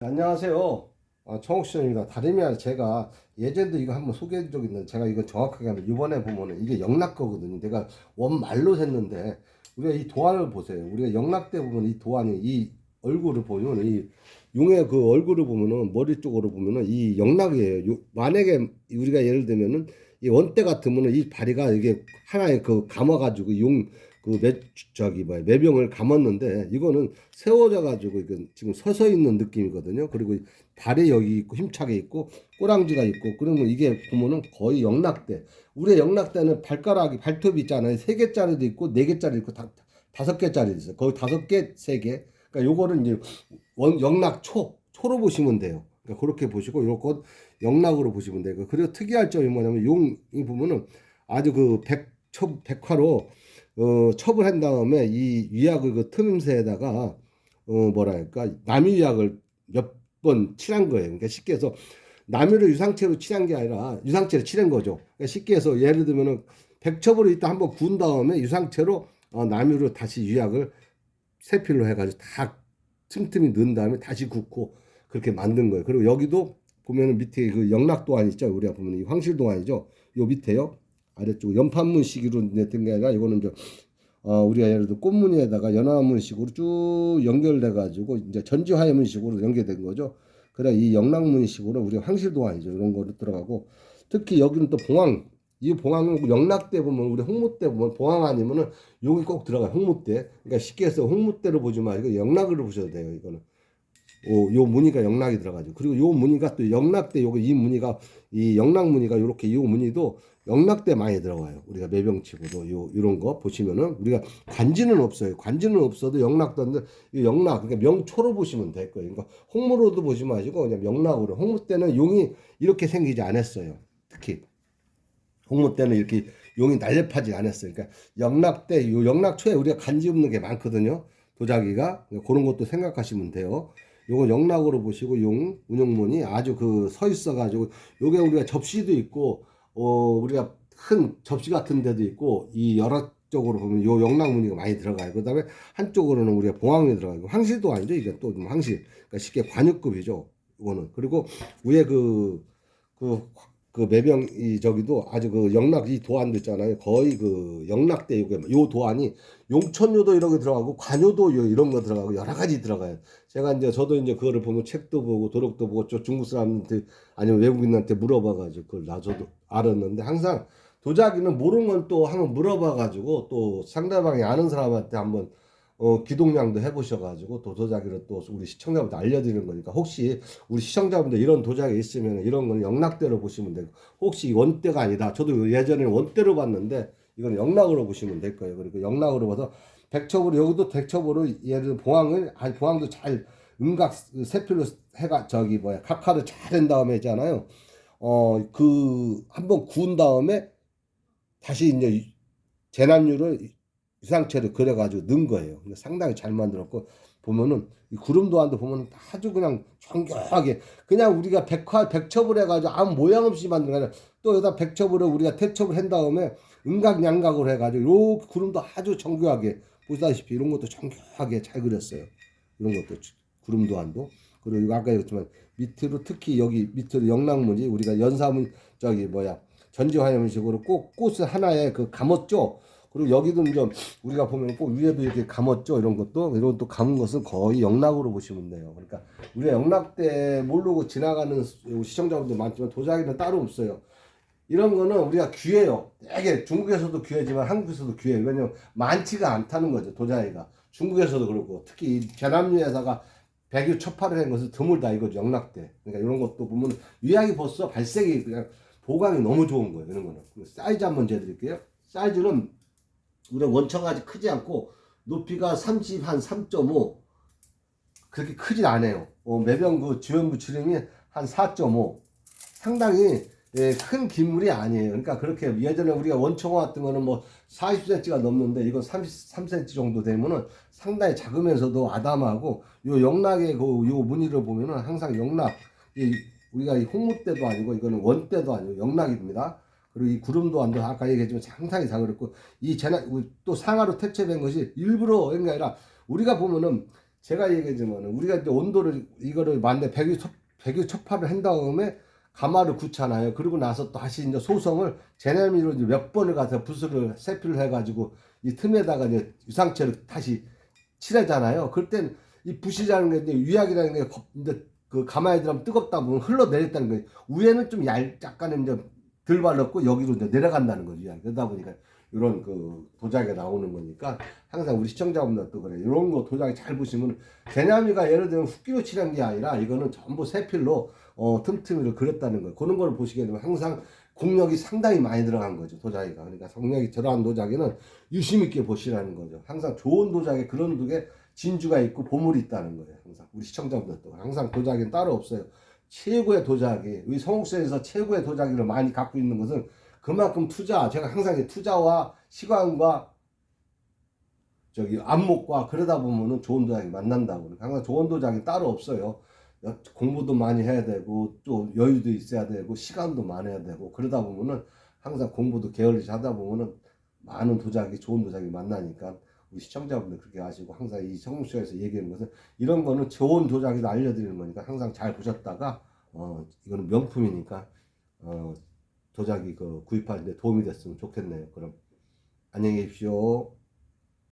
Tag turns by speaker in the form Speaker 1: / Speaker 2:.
Speaker 1: 안녕하세요. 아, 청옥시장입니다. 다름이 아니라 제가 예전에도 이거 한번 소개한 적 있는데 제가 이거 정확하게 하면 이번에 보면은 이게 영락 거거든요. 내가 원말로 샜는데 우리가 이 도안을 보세요. 우리가 영락 때 보면 이 도안이 이 얼굴을 보면 이 용의 그 얼굴을 보면은 머리 쪽으로 보면은 이 영락이에요. 요- 만약에 우리가 예를 들면은 이 원대 같으면은 이 다리가 이게 하나의 그 감아가지고 용 그 매, 저기 뭐야 매병을 감았는데 이거는 세워져 가지고 이건 지금 서서 있는 느낌이거든요. 그리고 이 발이 여기 있고 힘차게 있고 꼬랑지가 있고 그러면 이게 보면은 거의 영락대. 우리의 영락대는 발가락이 발톱이 있잖아요. 세 개짜리도 있고 네 개짜리 있고 다, 다섯 개짜리 있어요. 거의 다섯 개, 세 개. 그러니까 요거는 이제 원 영락 초 초로 보시면 돼요. 그러니까 그렇게 보시고 요거 영락으로 보시면 돼요. 그리고 특이할 점이 뭐냐면 용이 보면은 아주 그 백 첩 백화로 어, 첩을 한 다음에 이 위약을 그 틈새에다가 어, 뭐랄까 남이 위약을 몇 번 칠한 거예요. 그러니까 쉽게 해서 남이를 유상체로 칠한 게 아니라 유상체로 칠한 거죠. 그러니까 쉽게 해서 예를 들면은 백첩으로 이따 한번 구운 다음에 유상체로 어, 남이로 다시 위약을 세필로 해가지고 다 틈틈이 넣은 다음에 다시 굽고 그렇게 만든 거예요. 그리고 여기도 보면은 밑에 그 영락도안 있죠. 우리가 보면 이 황실도안이죠. 요 밑에요. 아래쪽 연판문 시기로 냈던 게 아니라 이거는 이제 어, 우리가 예를 들어 꽃무늬에다가 연화문식으로 쭉 연결돼 가지고 이제 전지화해문식으로 연결된 거죠. 그래 이 영락문식으로 우리가 황실도안이죠. 이런 거로 들어가고 특히 여기는 또 봉황 이 봉황은 영락 때 보면 우리 홍무 때 보면 봉황 아니면은 용이 꼭 들어가요. 홍무 때. 그러니까 쉽게 해서 홍무 때로 보지 말고 영락으로 보셔도 돼요. 이거는. 오, 요 무늬가 영락이 들어가죠. 그리고 요 무늬가 또 영락 때 요거 이 무늬가 이 영락 무늬가 요렇게 요 무늬도 영락 때 많이 들어가요. 우리가 매병치고도 요 요런 거 보시면은 우리가 관지는 없어요. 관지는 없어도 영락도인데 이 영락 그러니까 명초로 보시면 될 거예요. 그러니까 홍무로도 보지 마시고 그냥 영락으로. 홍무 때는 용이 이렇게 생기지 않았어요. 특히 홍무 때는 이렇게 용이 날렵하지 않았어요. 그러니까 영락 때, 요 영락 초에 우리가 간지 없는 게 많거든요. 도자기가 그런 것도 생각하시면 돼요. 요거 영락으로 보시고 용 운영문이 아주 그 서 있어 가지고 요게 우리가 접시도 있고 어 우리가 큰 접시 같은 데도 있고 이 여러 쪽으로 보면 요 영락 무늬가 많이 들어가요. 그 다음에 한쪽으로는 우리가 봉황이 들어가고 황실도 아니죠. 이게 또 황실. 그러니까 쉽게 관육급이죠. 이거는. 그리고 위에 그 그, 그 매병 이 저기도 아주 그 영락 이 도안도 있잖아요. 거의 그 영락대 요 도안이 용천요도 이렇게 들어가고 관요도 요 이런 거 들어가고 여러 가지 들어가요. 제가 이제 저도 이제 그거를 보면 책도 보고 도록도 보고 저 중국 사람한테 아니면 외국인한테 물어봐가지고 그걸 나저도 알았는데 항상 도자기는 모르는 건 또 한번 물어봐가지고 또 상대방이 아는 사람한테 한번 어, 기동량도 해보셔가지고 또 도자기를 또 우리 시청자분들 알려드리는 거니까 혹시 우리 시청자분들 이런 도자기 있으면 이런 거는 영락대로 보시면 되고 혹시 원대가 아니다. 저도 예전에 원대로 봤는데 이건 영락으로 보시면 될 거예요. 그리고 영락으로 봐서 백첩으로 여기도 백첩으로 들어 봉황을 아니 봉황도 잘 음각 세필로 해가 저기 뭐야 각하를 잘 된 다음에 있잖아요. 어 그 한번 구운 다음에 다시 이제 재난율을 유상체를 그려가지고 넣은 거예요. 상당히 잘 만들었고 보면은 이 구름 도안도 보면 아주 그냥 정교하게 그냥 우리가 백화 백첩을 해가지고 아무 모양 없이 만든 거 아니라 또 여기다 백첩으로 우리가 태첩을 한 다음에 음각 양각으로 해가지고 요 구름도 아주 정교하게 보시다시피 이런 것도 정교하게 잘 그렸어요. 이런 것도 구름 도안도 그리고 이거 아까 얘기했지만 밑으로 특히 여기 밑으로 영락문이 우리가 연사문 저기 뭐야 전지화염식으로 꼭 꽃을 하나에 그 감았죠. 그리고 여기도 이제 우리가 보면 꼭 위에도 이렇게 감았죠. 이런 것도 이런 것도 감은 것은 거의 영락으로 보시면 돼요. 그러니까 우리가 영락 때 모르고 지나가는 시청자분들 많지만 도자기는 따로 없어요. 이런 거는 우리가 귀해요. 되게 중국에서도 귀하지만 한국에서도 귀해요. 왜냐면 많지가 않다는 거죠. 도자기가. 중국에서도 그렇고 특히 이 대남유에다가 백유 첫파를 한 것은 드물다 이거죠. 영락 때. 그러니까 이런 것도 보면 위약이 벌써 발색이 그냥 보강이 너무 좋은 거예요. 이런 거는. 사이즈 한번 재드릴게요. 사이즈는 우리 원처가 아직 크지 않고 높이가 30 한 3.5 그렇게 크진 않아요. 어, 매병 그 주연 부 추림이 한 4.5 상당히 예, 큰 기물이 아니에요. 그러니까 그렇게 예전에 우리가 원청화 같은 거는 뭐 40cm가 넘는데 이건 33cm 정도 되면은 상당히 작으면서도 아담하고 요 영락의 그요 무늬를 보면은 항상 영락 이 우리가 이 홍무 때도 아니고 이거는 원 때도 아니고 영락입니다. 그리고 이 구름도 안도 아까 얘기했지만 상당히 잘 그렸고 이 재난 또 상하로 태체된 것이 일부러 게 아니라 우리가 보면은 제가 얘기하지만 우리가 이제 온도를 이거를 만데 백유 첫 백유 첫파를 한 다음에 가마를 굳잖아요. 그리고 나서 또 다시 이제 소성을 제네미로 이제 몇 번을 가서 붓을 세필을 해가지고 이 틈에다가 이제 유상체를 다시 칠하잖아요. 그럴 땐이 붓이라는 게 이제 유약이라는 게 겁- 이제 그 가마에 들어가면 뜨겁다 보면 흘러내렸다는 거예요. 위에는 좀 얇, 약간 이제 덜 발랐고 여기로 이제 내려간다는. 유약. 그러다 보니까 이런 그 도자기가 나오는 거니까 항상 우리 시청자분들도 그래. 이런 거 도자기 잘 보시면 제냐미가 예를 들면 훅기로 칠한 게 아니라 이거는 전부 세필로 어, 틈틈이를 그렸다는 거예요. 그런 걸 보시게 되면 항상 공력이 상당히 많이 들어간 거죠. 도자기가. 그러니까 공력이 들어간 도자기는 유심 있게 보시라는 거죠. 항상 좋은 도자기 그런 두개 진주가 있고 보물이 있다는 거예요. 항상 우리 시청자분들도 항상 도자기는 따로 없어요. 최고의 도자기, 우리 성옥수에서 최고의 도자기를 많이 갖고 있는 것은 그만큼 투자, 제가 항상 이 투자와 시간과 저기 안목과 그러다 보면은 좋은 도자기 만난다고. 항상 좋은 도자기 따로 없어요. 여- 공부도 많이 해야 되고 또 여유도 있어야 되고 시간도 많아야 되고 그러다 보면은 항상 공부도 게을리시 하다 보면은 많은 도자기, 좋은 도자기 만나니까 우리 시청자분들 그렇게 아시고 항상 이 성공쇼에서 얘기하는 것은 이런 거는 좋은 도자기도 알려드리는 거니까 항상 잘 보셨다가 어 이거는 명품이니까 어 도자기 그 구입하는데 도움이 됐으면 좋겠네요. 그럼 안녕히 계십시오.